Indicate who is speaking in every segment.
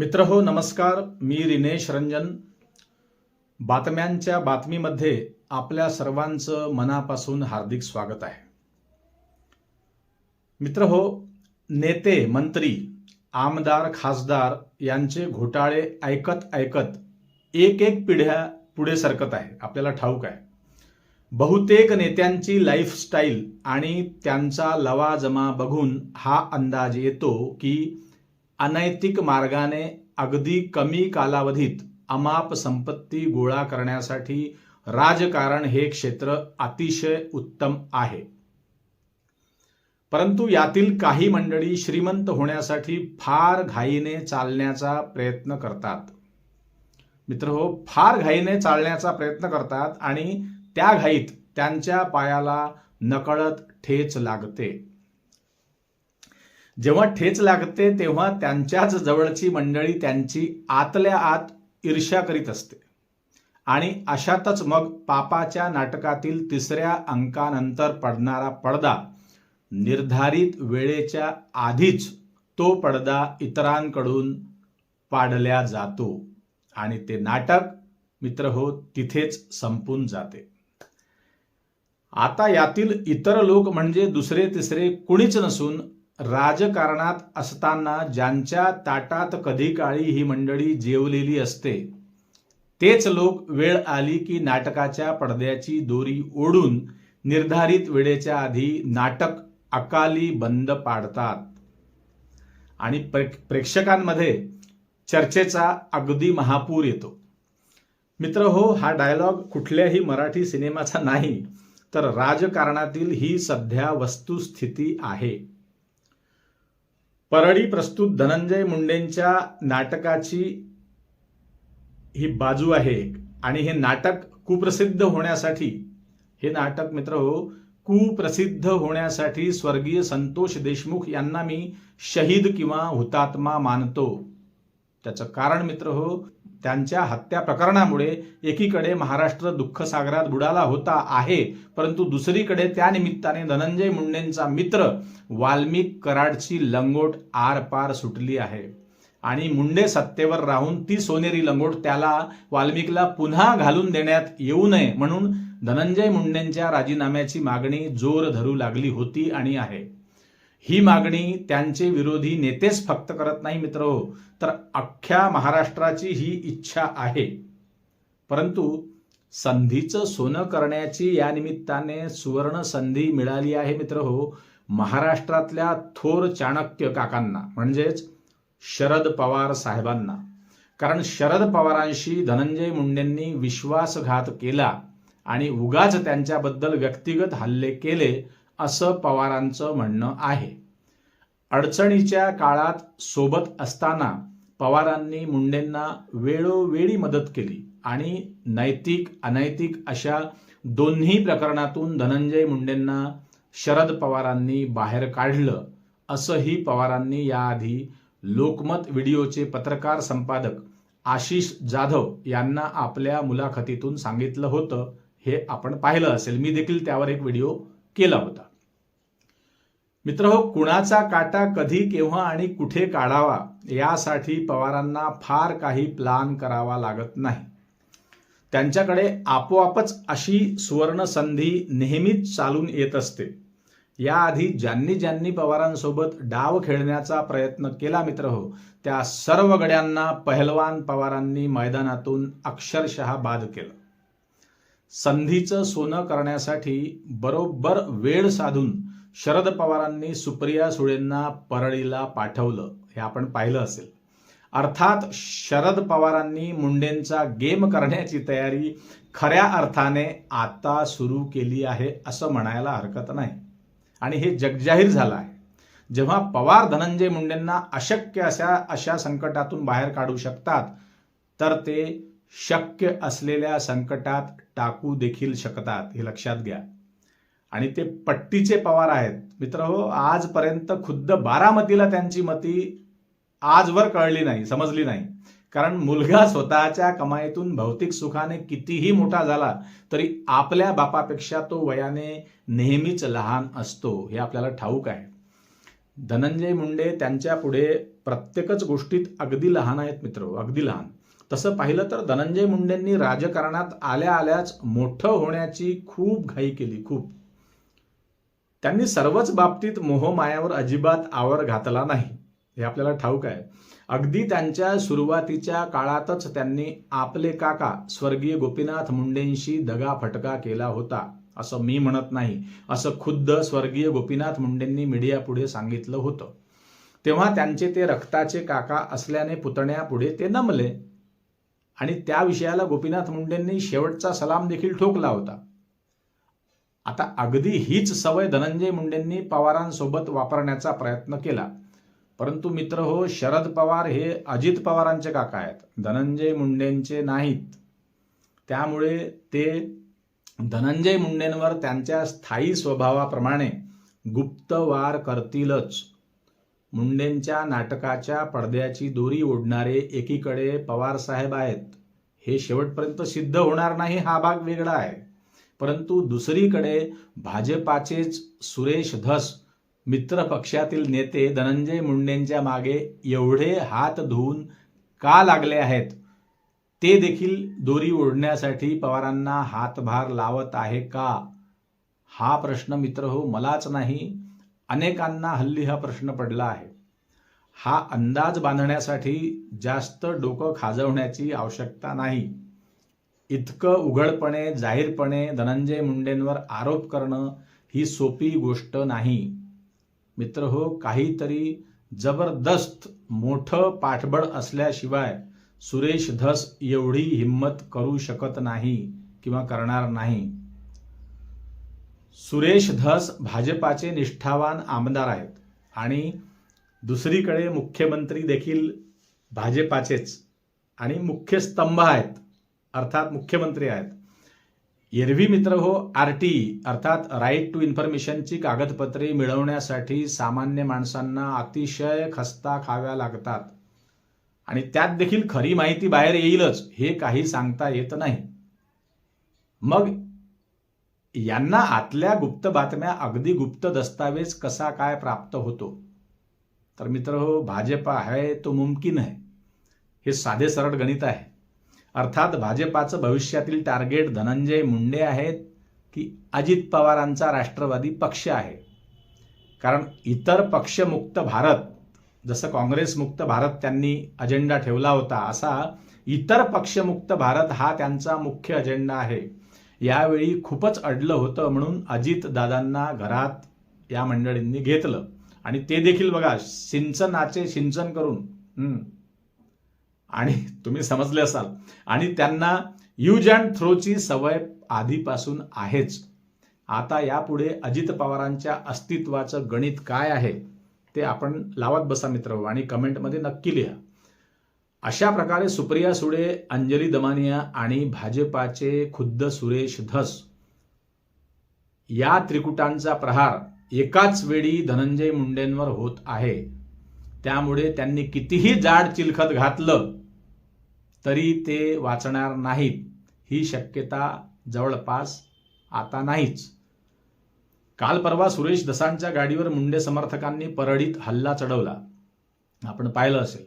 Speaker 1: मित्र हो नमस्कार. मी रिनेश रंजन. बातम्यांच्या बातमीमध्ये आपल्या सर्वांचं मनापासून हार्दिक स्वागत आहे. मित्र हो नेते मंत्री आमदार खासदार यांचे घोटाळे ऐकत ऐकत एक एक पिढ्या पुढे सरकत आहे. आपल्याला ठाऊक आहे. बहुतेक नेत्यांची लाईफस्टाईल आणि त्यांचा लवाजमा बघून हा अंदाज येतो की अनैतिक मार्गाने अगदी कमी कालावधीत अमाप संपत्ती गोळा करण्यासाठी राजकारण हे क्षेत्र अतिशय उत्तम आहे. परंतु यातील काही मंडळी श्रीमंत होण्यासाठी फार घाईने चालण्याचा प्रयत्न करतात. मित्र हो फार घाईने चालण्याचा प्रयत्न करतात आणि त्या घाईत त्यांच्या पायाला नकळत ठेच लागते. जेव्हा ठेच लागते तेव्हा त्यांच्याच जवळची मंडळी त्यांची आतल्या आत ईर्ष्या करीत असते. आणि अशातच मग पापाच्या नाटकातील तिसऱ्या अंकानंतर पडणारा पडदा निर्धारित वेळेच्या आधीच तो पडदा इतरांकडून पाडल्या जातो. आणि ते नाटक मित्र हो तिथेच संपून जाते. आता यातील इतर लोक म्हणजे दुसरे तिसरे कुणीच नसून राजकारणात असताना ज्यांच्या ताटात कधी काळी ही मंडळी जेवलेली असते तेच लोक वेळ आली की नाटकाच्या पडद्याची दोरी ओढून निर्धारित वेळेच्या आधी नाटक अकाली बंद पाडतात. आणि प्रेक- प्रेक्षकांमध्ये चर्चेचा अगदी महापूर येतो. मित्र हो हा डायलॉग कुठल्याही मराठी सिनेमाचा नाही तर राजकारणातील ही सध्या वस्तुस्थिती आहे. परळी प्रस्तुत धनंजय मुंडेंच्या नाटकाची ही बाजू आहे एक. आणि हे नाटक कुप्रसिद्ध होण्यासाठी हे नाटक मित्र हो कुप्रसिद्ध होण्यासाठी स्वर्गीय संतोष देशमुख यांना मी शहीद किंवा हुतात्मा मानतो त्याचं कारण मित्र हो त्यांच्या हत्या प्रकरणामुळे एकीकडे महाराष्ट्र दुःखसागरात बुडाला होता आहे परंतु दुसरीकडे त्या निमित्ताने धनंजय मुंडेंचा मित्र वाल्मिक कराडची लंगोट आरपार सुटली आहे. आणि मुंडे सत्तेवर राहून ती सोनेरी लंगोट त्याला वाल्मिकला पुन्हा घालून देण्यात येऊ नये म्हणून धनंजय मुंडेंच्या राजीनाम्याची मागणी जोर धरू लागली होती आणि आहे. ही मागणी त्यांचे विरोधी नेतेच फक्त करत नाही मित्र. हो तर अख्ख्या महाराष्ट्राची ही इच्छा आहे. परंतु संधीचं सोनं करण्याची या निमित्ताने सुवर्ण संधी मिळाली आहे मित्र. हो महाराष्ट्रातल्या थोर चाणक्य काकांना म्हणजेच शरद पवार साहेबांना. कारण शरद पवारांशी धनंजय मुंडेंनी विश्वासघात केला आणि उगाच त्यांच्याबद्दल व्यक्तिगत हल्ले केले असं पवारांचं म्हणणं आहे. अडचणीच्या काळात सोबत असताना पवारांनी मुंडेंना वेळोवेळी मदत केली आणि नैतिक अनैतिक अशा दोन्ही प्रकरणातून धनंजय मुंडेंना शरद पवारांनी बाहेर काढलं असंही पवारांनी याआधी लोकमत व्हिडिओचे पत्रकार संपादक आशिष जाधव यांना आपल्या मुलाखतीतून सांगितलं होतं. हे आपण पाहिलं असेल. मी देखील त्यावर एक व्हिडिओ केला होता. मित्र हो कुणाचा काटा कधी केव्हा आणि कुठे काढावा यासाठी पवारांना फार काही प्लान करावा लागत नाही. त्यांच्याकडे आपोआपच अशी सुवर्ण संधी नेहमीच चालून येत असते. याआधी ज्यांनी ज्यांनी पवारांसोबत डाव खेळण्याचा प्रयत्न केला मित्र हो त्या सर्व गड्यांना पहलवान पवारांनी मैदानातून अक्षरशः बाद केलं. संधीचं सोनं करण्यासाठी बरोबर वेळ साधून शरद पवारांनी सुप्रिया सुळेंना परळीला पाठवलं हे आपण पाहिलं असेल. अर्थात शरद पवारांनी मुंडेंचा गेम करण्याची तयारी खऱ्या अर्थाने आता सुरू केली आहे असं म्हणायला हरकत नाही. आणि हे जगजाहीर झालं आहे. जेव्हा पवार धनंजय मुंडेंना अशक्य अशा अशा संकटातून बाहेर काढू शकतात तर ते शक्य असलेल्या संकटात टाकू देखील शकतात हे लक्षात घ्या. आणि ते पट्टीचे पवार आहेत. मित्र हो आजपर्यंत खुद्द बारामतीला त्यांची मती आजवर कळली नाही समजली नाही. कारण मुलगा स्वतःच्या कमाईतून भौतिक सुखाने कितीही मोठा झाला तरी आपल्या बापापेक्षा तो वयाने नेहमीच लहान असतो हे आपल्याला ठाऊक आहे. धनंजय मुंडे त्यांच्या पुढे प्रत्येकच गोष्टीत अगदी लहान आहेत मित्र हो, अगदी लहान. तसं पाहिलं तर धनंजय मुंडेंनी राजकारणात आल्या आल्याच मोठं होण्याची खूप घाई केली खूप. त्यांनी सर्वच बाबतीत मोहमायावर अजिबात आवर घातला नाही. हे आपल्याला ठाऊक आहे. अगदी त्यांच्या सुरुवातीच्या काळातच त्यांनी आपले काका स्वर्गीय गोपीनाथ मुंडेंशी दगा फटका केला होता असं मी म्हणत नाही असं खुद्द स्वर्गीय गोपीनाथ मुंडेंनी मीडियापुढे सांगितलं होतं. तेव्हा त्यांचे ते रक्ताचे काका असल्याने पुतण्यापुढे ते नमले आणि त्या विषयाला गोपीनाथ मुंडेंनी शेवटचा सलाम देखील ठोकला होता. आता अगदी हीच सवय धनंजय मुंडेंनी पवारांसोबत वापरण्याचा प्रयत्न केला. परंतु मित्र हो शरद पवार हे अजित पवारांचे काका आहेत. धनंजय मुंडेंचे नाहीत. त्यामुळे ते धनंजय मुंडेंवर त्यांच्या स्थायी स्वभावाप्रमाणे गुप्त वार करतीलच. मुंडेंच्या नाटकाच्या पडद्याची दोरी ओढणारे एकीकडे पवार साहेब आहेत. हे शेवटपर्यंत सिद्ध होणार नाही हा भाग वेगळा आहे. परंतु दुसरीकडे भाजपाचेच सुरेश धस मित्र पक्षातील नेते धनंजय मुंडेंच्या मागे एवढे हात धुवून का लागले आहेत? ते देखील दोरी ओढण्यासाठी पवारांना हातभार लावत आहे का? हा प्रश्न मित्र हो मलाच नाही. अनेकांना हल्ली हा प्रश्न पडला आहे. हा अंदाज बांधण्यासाठी जास्त डोकं खाजवण्याची आवश्यकता नाही. इतकं उघडपणे जाहीरपणे धनंजय मुंडेंवर आरोप करणं ही सोपी गोष्ट नाही. मित्र हो काहीतरी जबरदस्त मोठं पाठबळ असल्याशिवाय सुरेश धस एवढी हिंमत करू शकत नाही किंवा करणार नाही. सुरेश धस भाजपाचे निष्ठावान आमदार आहेत आणि दुसरीकडे मुख्यमंत्री देखील भाजपाचेच आणि मुख्य स्तंभ आहेत. अर्थात मुख्यमंत्री आहेत. एरवी मित्र हो आर टी अर्थात राईट टू इन्फॉर्मेशनची कागदपत्रे मिळवण्यासाठी सामान्य माणसांना अतिशय खस्ता खाव्या लागतात. आणि त्यात देखील खरी माहिती बाहेर येईलच हे काही सांगता येत नाही. मग यांना आतल्या गुप्त बातम्या अगदी गुप्त दस्तावेज कसा काय प्राप्त होतो? तर मित्र हो भाजपा आहे तो मुमकिन आहे. हे साधे सरळ गणित आहे. अर्थात भाजपाचं भविष्यातील टार्गेट धनंजय मुंडे आहेत की अजित पवारांचा राष्ट्रवादी पक्ष आहे. कारण इतर पक्षमुक्त भारत जसं काँग्रेसमुक्त भारत त्यांनी अजेंडा ठेवला होता असा इतर पक्षमुक्त भारत हा त्यांचा मुख्य अजेंडा आहे. यावेळी खूपच अडलं होतं म्हणून अजित दादांना घरात या मंडळींनी घेतलं. आणि ते देखील बघा सिंचनाचे सिंचन करून आणि तुम्ही समजले असाल. आणि त्यांना यूज अँड थ्रोची सवय आधीपासून आहेच. आता यापुढे अजित पवारांच्या अस्तित्वाचं गणित काय आहे ते आपण लावत बसा मित्र आणि कमेंटमध्ये नक्की लिहा. अशा प्रकारे सुप्रिया सुळे अंजली दमानिया आणि भाजपाचे खुद्द सुरेश धस या त्रिकुटांचा प्रहार एकाच वेळी धनंजय मुंडेंवर होत आहे. त्यामुळे त्यांनी कितीही जाड चिलखत घातलं तरी ते वाचणार नाहीत. ही शक्यता जवळपास आता नाहीच. काल परवा सुरेश दसांच्या गाडीवर मुंडे समर्थकांनी परळीत हल्ला चढवला. आपण पाहिलं असेल.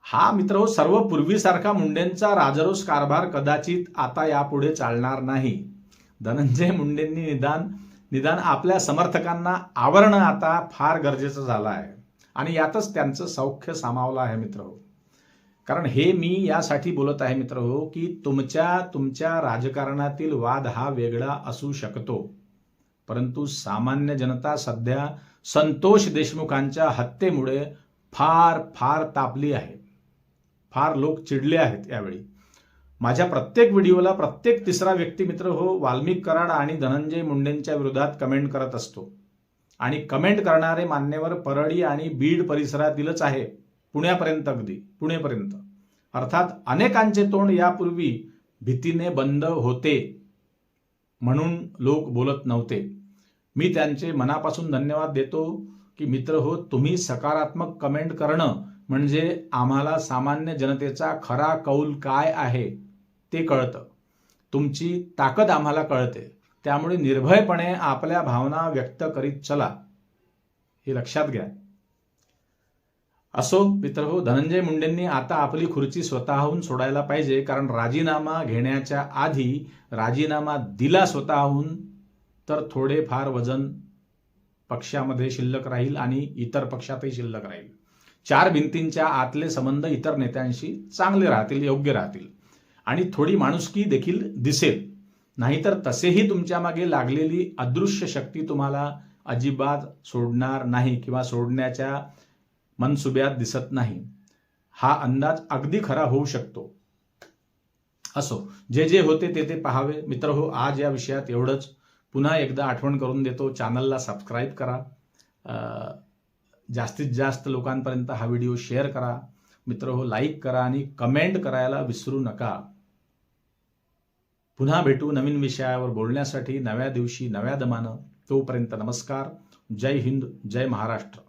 Speaker 1: हा मित्र हो सर्व पूर्वीसारखा मुंडेंचा राजरोस कारभार कदाचित आता यापुढे चालणार नाही. धनंजय मुंडेंनी निदान निदान आपल्या समर्थकांना आवरणं आता फार गरजेचं झालं आहे. आणि यातच त्यांचं सौख्य सामावलं आहे मित्र हो. कारण हे मी यासाठी बोलत आहे मित्र हो की तुमच्या तुमच्या राजकारणातील वाद हा वेगळा असू शकतो. परंतु सामान्य जनता सध्या संतोष देशमुखांच्या हत्येमुळे फार फार तापली आहे. फार लोक चिडले आहेत यावेळी. माझ्या प्रत्येक व्हिडिओला प्रत्येक तिसरा व्यक्तिमित्र हो वाल्मिक कराड आणि धनंजय मुंडेंच्या विरोधात कमेंट करत असतो. आणि कमेंट करणारे मान्यवर परळी आणि बीड परिसरातीलच आहे. पुण्यापर्यंत अगदी पुणेपर्यंत. अर्थात अनेकांचे तोंड यापूर्वी भीतीने बंद होते म्हणून लोक बोलत नव्हते. मी त्यांचे मनापासून धन्यवाद देतो की मित्र हो तुम्ही सकारात्मक कमेंट करणं म्हणजे आम्हाला सामान्य जनतेचा खरा कौल काय आहे ते कळतं. तुमची ताकद आम्हाला कळते. त्यामुळे निर्भयपणे आपल्या भावना व्यक्त करीत चला. हे लक्षात घ्या. असो मित्र हो धनंजय मुंडेंनी आता आपली खुर्ची स्वतःहून सोडायला पाहिजे कारण राजीनामा घेण्याच्या आधी राजीनामा दिला स्वतःहून तर थोडेफार वजन पक्षामध्ये शिल्लक राहील आणि इतर पक्षातही शिल्लक राहील. चार भिंतींच्या आतले संबंध इतर नेत्यांशी चांगले राहतील योग्य राहतील. आणि थोडी माणुसकी देखील दिसेल. नाहीतर तसेही तुमच्या मागे लागलेली अदृश्य शक्ती तुम्हाला अजिबात सोडणार नाही किंवा सोडण्याच्या मनसुब्यात दिसत नाही. हा अंदाज अगदी खरा होऊ शकतो. असो जे जे होते ते ते पहावे. मित्र हो आज या विषयात एवढंच. पुन्हा एकदा आठवण करून देतो. चॅनलला सबस्क्राईब करा. जास्तीत जास्त लोकांपर्यंत हा व्हिडिओ शेअर करा. मित्र हो लाईक करा आणि कमेंट करायला विसरू नका. पुन्हा भेटू नवीन विषयावर बोलण्यासाठी नव्या दिवशी नव्या दमानं. तोपर्यंत नमस्कार. जय हिंद जय महाराष्ट्र.